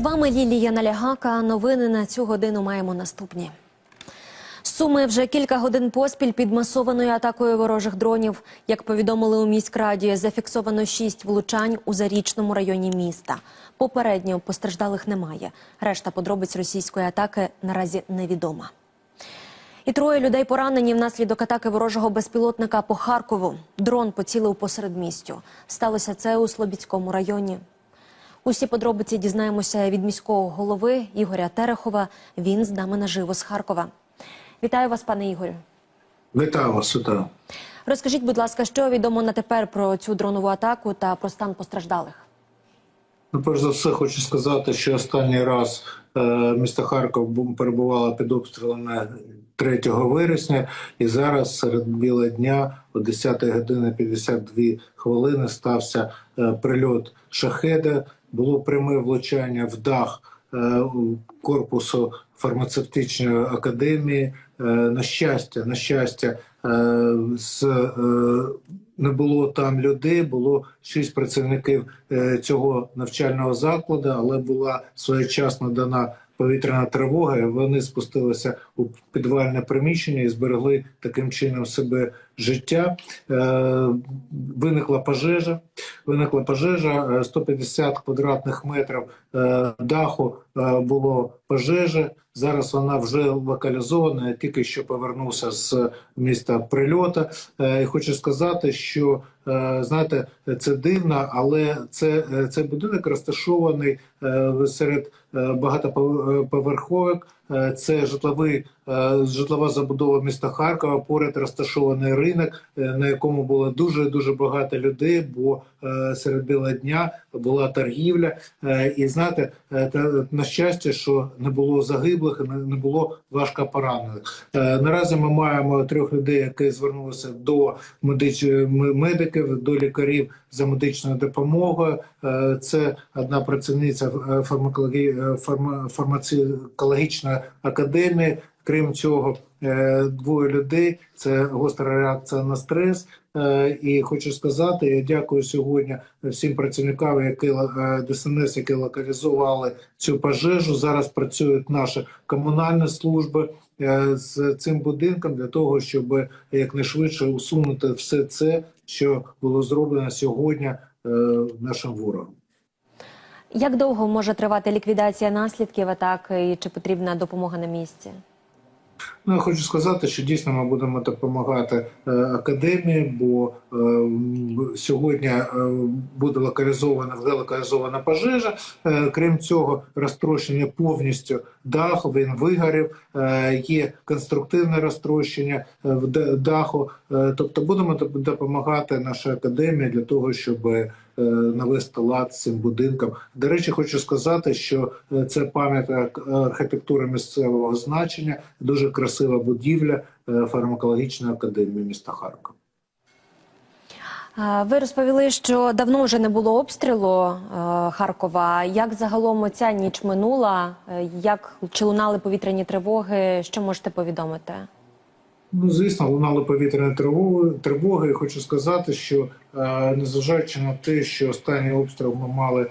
З вами Лілія Налягака. Новини на цю годину маємо наступні. Суми вже кілька годин поспіль під масованою атакою ворожих дронів. Як повідомили у міськраді, зафіксовано шість влучань у зарічному районі міста. Попередньо постраждалих немає. Решта подробиць російської атаки наразі невідома. І троє людей поранені внаслідок атаки ворожого безпілотника по Харкову. Дрон поцілив посеред містю. Сталося це у Слобідському районі. Усі подробиці дізнаємося від міського голови Ігоря Терехова. Він з нами наживо з Харкова. Вітаю вас, пане Ігорю. Вітаю вас, вітаю. Розкажіть, будь ласка, що відомо на тепер про цю дронову атаку та про стан постраждалих? Ну, перш за все, хочу сказати, що останній раз е, місто Харків перебувало під обстрілами 3 вересня, і зараз серед біла дня о 10 години 52 хвилини стався е, прильот шахеда. Було пряме влучання в дах е, корпусу фармацевтичної академії. Е, на щастя, на щастя, е, з, не було там людей, було шість працівників цього навчального закладу, але була своєчасно дана повітряна тривога. і Вони спустилися у підвальне приміщення і зберегли таким чином себе життя. Е, Виникла пожежа. Виникла пожежа е, 150 квадратних метрів е, даху е, було пожежа. Зараз вона вже локалізована. Я тільки що повернувся з міста прильота. Е, І хочу сказати, що е, знаєте, це дивно, але це, е, цей будинок розташований е, серед е, багатоповерховок. Е, Це житловий е, житлова забудова міста Харкова. Поряд розташований ринок, е, на якому було дуже дуже багато людей. Бо е, серед біла дня була торгівля. Е, І знаєте, е, на щастя, що не було загиблих, не було важко поранених. Е, Наразі ми маємо трьох людей, які звернулися до медиків, до лікарів за медичною допомогою. Е, Це одна працівниця е, академії. Крім цього, е, двоє людей це гостра реакція на стрес. Е, І хочу сказати, я дякую сьогодні всім працівникам, які е, ДСНС, які локалізували цю пожежу. Зараз працюють наші комунальні служби з цим будинком для того, щоб якнайшвидше усунути все це, що було зроблено сьогодні нашим ворогом. Як довго може тривати ліквідація наслідків атаки і чи потрібна допомога на місці? Ну, я хочу сказати, що дійсно ми будемо допомагати е, академії, бо е, сьогодні е, буде локалізована локалізована пожежа. Е, крім цього, розтрощення повністю даху. Він вигорів. Е, є конструктивне розтрощення е, в даху. Е, тобто будемо допомагати нашій академії для того, щоб навести лад цим будинком. До речі, хочу сказати, що це пам'яток архітектури місцевого значення, дуже красива будівля фармакологічної академії міста Харкова. Ви розповіли, що давно вже не було обстрілу е, Харкова. Як загалом ця ніч минула? Е, Як чи лунали повітряні тривоги? Що можете повідомити? Ну, звісно, лунали повітряні тривоги. тривоги. Хочу сказати, що е, незважаючи на те, що останній обстріл ми мали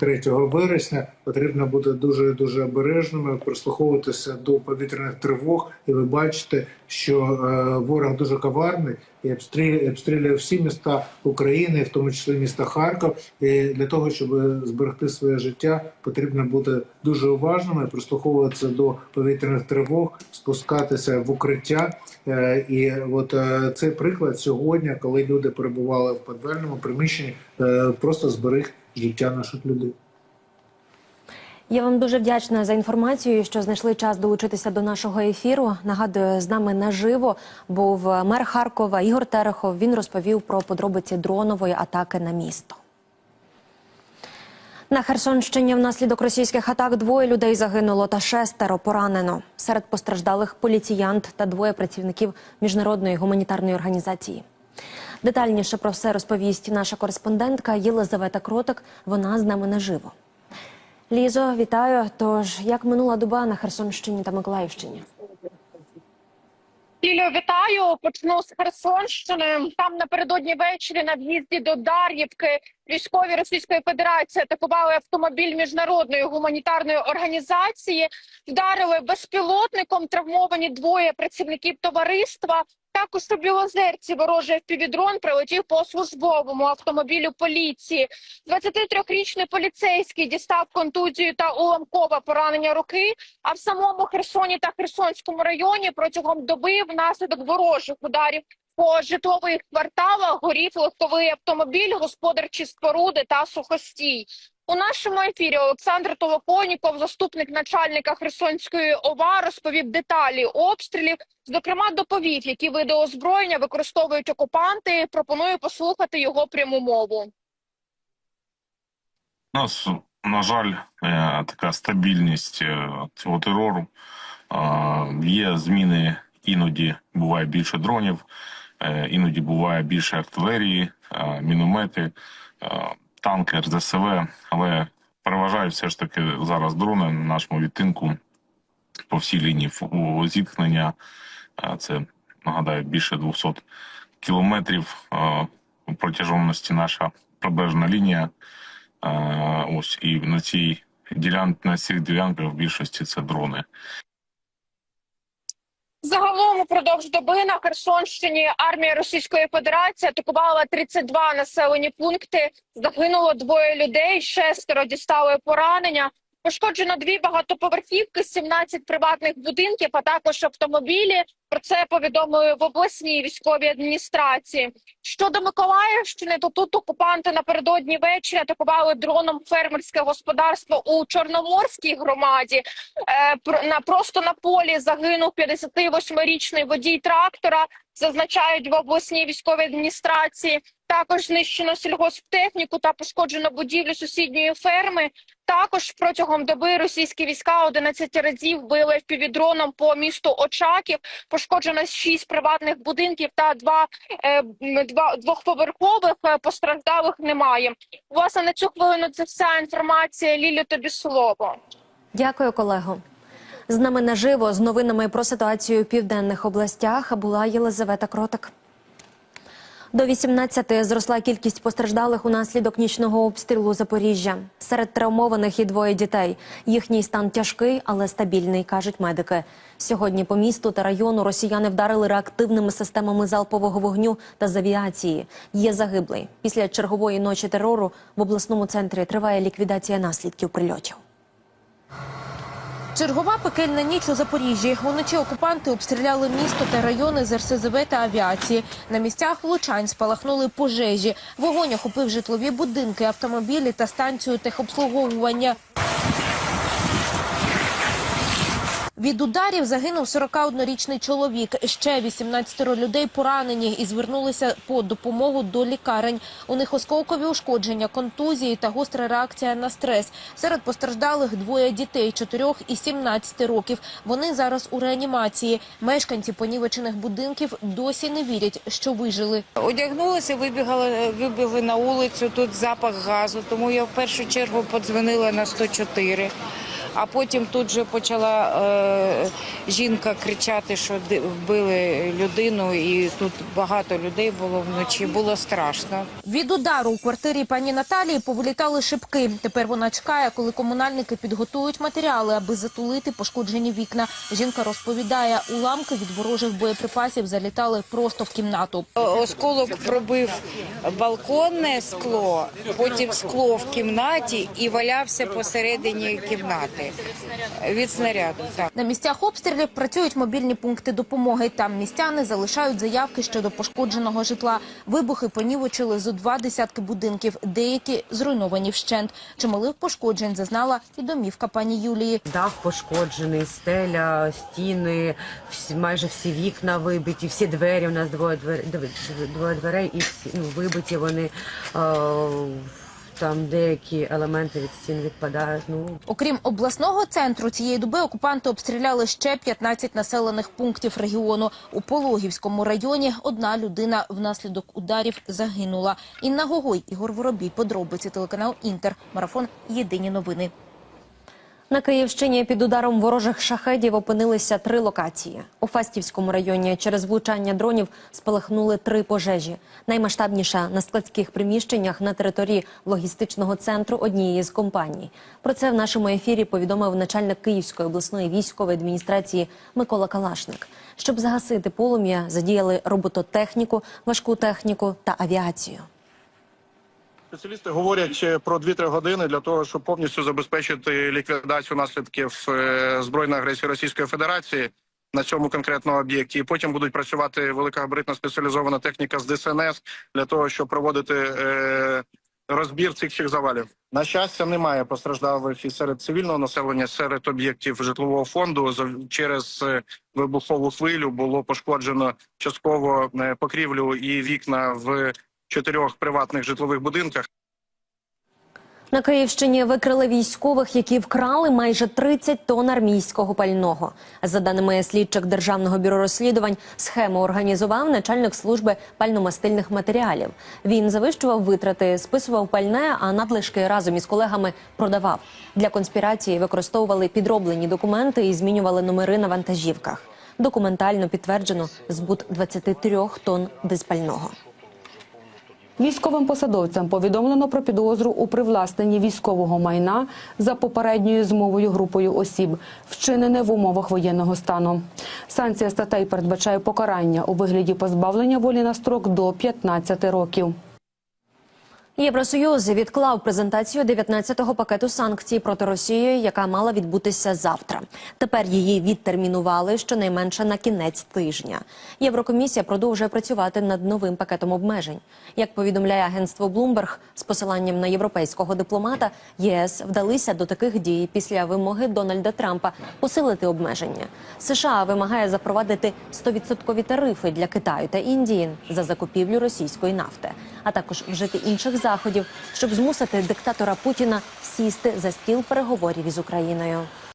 3 вересня, потрібно бути дуже дуже обережними, прислуховуватися до повітряних тривог. І ви бачите, що е, ворог дуже коварний і обстрілює, обстрілює всі міста України, в тому числі міста Харків. І для того, щоб зберегти своє життя, потрібно бути дуже уважними, прислуховуватися до повітряних тривог, спускатися в укриття. Е, І от е, цей приклад сьогодні, коли люди перебували в підвальному приміщенні, е, просто зберіг життя наших людей. Я вам дуже вдячна за інформацію, що знайшли час долучитися до нашого ефіру. Нагадую, з нами наживо був мер Харкова Ігор Терехов. Він розповів про подробиці дронової атаки на місто. На Херсонщині внаслідок російських атак двоє людей загинуло та шестеро поранено. Серед постраждалих поліціянт та двоє працівників міжнародної гуманітарної організації. Детальніше про все розповість наша кореспондентка Єлизавета Кротик. Вона з нами наживо. Лізо, вітаю. Тож як минула доба на Херсонщині та Миколаївщині? Ілю, вітаю. Почну з Херсонщини. Там напередодні ввечері на в'їзді до Дар'ївки військові Російської Федерації атакували автомобіль міжнародної гуманітарної організації, вдарили безпілотником. Травмовані двоє працівників товариства. Також у Білозерці ворожий впівдрон прилетів по службовому автомобілю поліції. 23-річний поліцейський дістав контузію та уламкове поранення руки. А в самому Херсоні та Херсонському районі протягом доби внаслідок ворожих ударів по житлових кварталах горів легковий автомобіль, господарчі споруди та сухостій. У нашому ефірі Олександр Толоконіков, заступник начальника Херсонської ОВА, розповів деталі обстрілів. Зокрема, доповів, які види озброєння використовують окупанти. Пропоную послухати його пряму мову. У нас, на жаль, е, така стабільність е, цього терору. Е, Є зміни, іноді буває більше дронів, іноді буває більше артилерії, міномети, танки, РЗСВ, але переважають все ж таки зараз дрони на нашому відтинку по всій лінії фу- зіткнення. Е, Це нагадаю більше 200 кілометрів е, у протяжності наша прибережна лінія. Е, Ось і на цій ділянці на цих ділянках в більшості це дрони. Загалом упродовж доби на Херсонщині армія Російської Федерації атакувала 32 населені пункти. Загинуло двоє людей, шестеро дістали поранення. Пошкоджено дві багатоповерхівки, 17 приватних будинків, а також автомобілі. Про це повідомили в обласній військовій адміністрації. Щодо Миколаївщини, то тут окупанти напередодні ввечері атакували дроном фермерське господарство у Чорноморській громаді. Е, на просто на полі загинув 58-річний водій трактора. Зазначають в обласній військовій адміністрації. Також знищено сільгосптехніку та пошкоджено будівлю сусідньої ферми. Також протягом доби російські війська 11 разів били впівдроном по місту Очаків. Пошкоджено 6 приватних будинків та два, е, два двохповерхових. Е, Постраждалих немає. Власне на цю хвилину це вся інформація. Лілі, тобі слово. Дякую, колего. З нами наживо з новинами про ситуацію у південних областях була Єлизавета Кротик. До 18 зросла кількість постраждалих унаслідок нічного обстрілу Запоріжжя. Серед травмованих і двоє дітей. Їхній стан тяжкий, але стабільний, кажуть медики. Сьогодні по місту та району росіяни вдарили реактивними системами залпового вогню та з авіації. Є загиблий. Після чергової ночі терору в обласному центрі триває ліквідація наслідків прильотів. Чергова пекельна ніч у Запоріжжі. Уночі окупанти обстріляли місто та райони з РСЗВ та авіації. На місцях влучань спалахнули пожежі. Вогонь охопив житлові будинки, автомобілі та станцію техобслуговування. Від ударів загинув 41-річний чоловік. Ще 18 людей поранені і звернулися по допомогу до лікарень. У них осколкові ушкодження, контузії та гостра реакція на стрес. Серед постраждалих двоє дітей 4 і 17 років. Вони зараз у реанімації. Мешканці понівечених будинків досі не вірять, що вижили. Одягнулася, вибігала, вибігли на вулицю, тут запах газу, тому я в першу чергу подзвонила на 104. А потім тут же почала е, жінка кричати, що вбили людину, і тут багато людей було вночі. Було страшно. Від удару у квартирі пані Наталії повилітали шибки. Тепер вона чекає, коли комунальники підготують матеріали, аби затулити пошкоджені вікна. Жінка розповідає, уламки від ворожих боєприпасів залітали просто в кімнату. Осколок пробив балконне скло, потім скло в кімнаті і валявся посередині кімнати від снаряду. Так. На місцях обстрілів працюють мобільні пункти допомоги. Там містяни залишають заявки щодо пошкодженого житла. Вибухи понівечили зо два десятки будинків, деякі зруйновані вщент. Чималих пошкоджень зазнала і домівка пані Юлії. Дах пошкоджений, стеля, стіни, всі, майже всі вікна вибиті, всі двері. У нас двоє дверей, двоє дверей і всі ну, вибиті вони. Е, там деякі елементи від стін відпадають. Ну Окрім обласного центру, цієї доби окупанти обстріляли ще 15 населених пунктів регіону. У Пологівському районі одна людина внаслідок ударів загинула. Інна Гогой, Ігор Воробій, подробиці телеканал Інтер. Марафон. Єдині новини. На Київщині під ударом ворожих шахедів опинилися три локації. У Фастівському районі через влучання дронів спалахнули три пожежі. Наймасштабніша на складських приміщеннях на території логістичного центру однієї з компаній. Про це в нашому ефірі повідомив начальник Київської обласної військової адміністрації Микола Калашник. Щоб загасити полум'я, задіяли робототехніку, важку техніку та авіацію. Спеціалісти говорять е, про 2-3 години для того, щоб повністю забезпечити ліквідацію наслідків е, збройної агресії Російської Федерації на цьому конкретному об'єкті. І Потім будуть працювати великогабаритна спеціалізована техніка з ДСНС для того, щоб проводити е, розбір цих всіх завалів. На щастя, немає постраждалих і серед цивільного населення, серед об'єктів житлового фонду. Через вибухову хвилю було пошкоджено частково покрівлю і вікна в чотирьох приватних житлових будинках. На Київщині викрили військових, які вкрали майже 30 тонн армійського пального. За даними слідчих державного бюро розслідувань, схему організував начальник служби пальномастильних матеріалів. Він завищував витрати, списував пальне, а надлишки разом із колегами продавав. Для конспірації використовували підроблені документи і змінювали номери на вантажівках. Документально підтверджено збут 23 тонн диспального. Військовим посадовцям повідомлено про підозру у привласненні військового майна за попередньою змовою групою осіб, вчинене в умовах воєнного стану. Санкція статей передбачає покарання у вигляді позбавлення волі на строк до 15 років. Євросоюз відклав презентацію 19-го пакету санкцій проти Росії, яка мала відбутися завтра. Тепер її відтермінували щонайменше на кінець тижня. Єврокомісія продовжує працювати над новим пакетом обмежень. Як повідомляє агентство Bloomberg, з посиланням на європейського дипломата, ЄС вдалися до таких дій після вимоги Дональда Трампа посилити обмеження. США вимагає запровадити 100% тарифи для Китаю та Індії за закупівлю російської нафти, а також вжити інших заходів, щоб змусити диктатора Путіна сісти за стіл переговорів із Україною.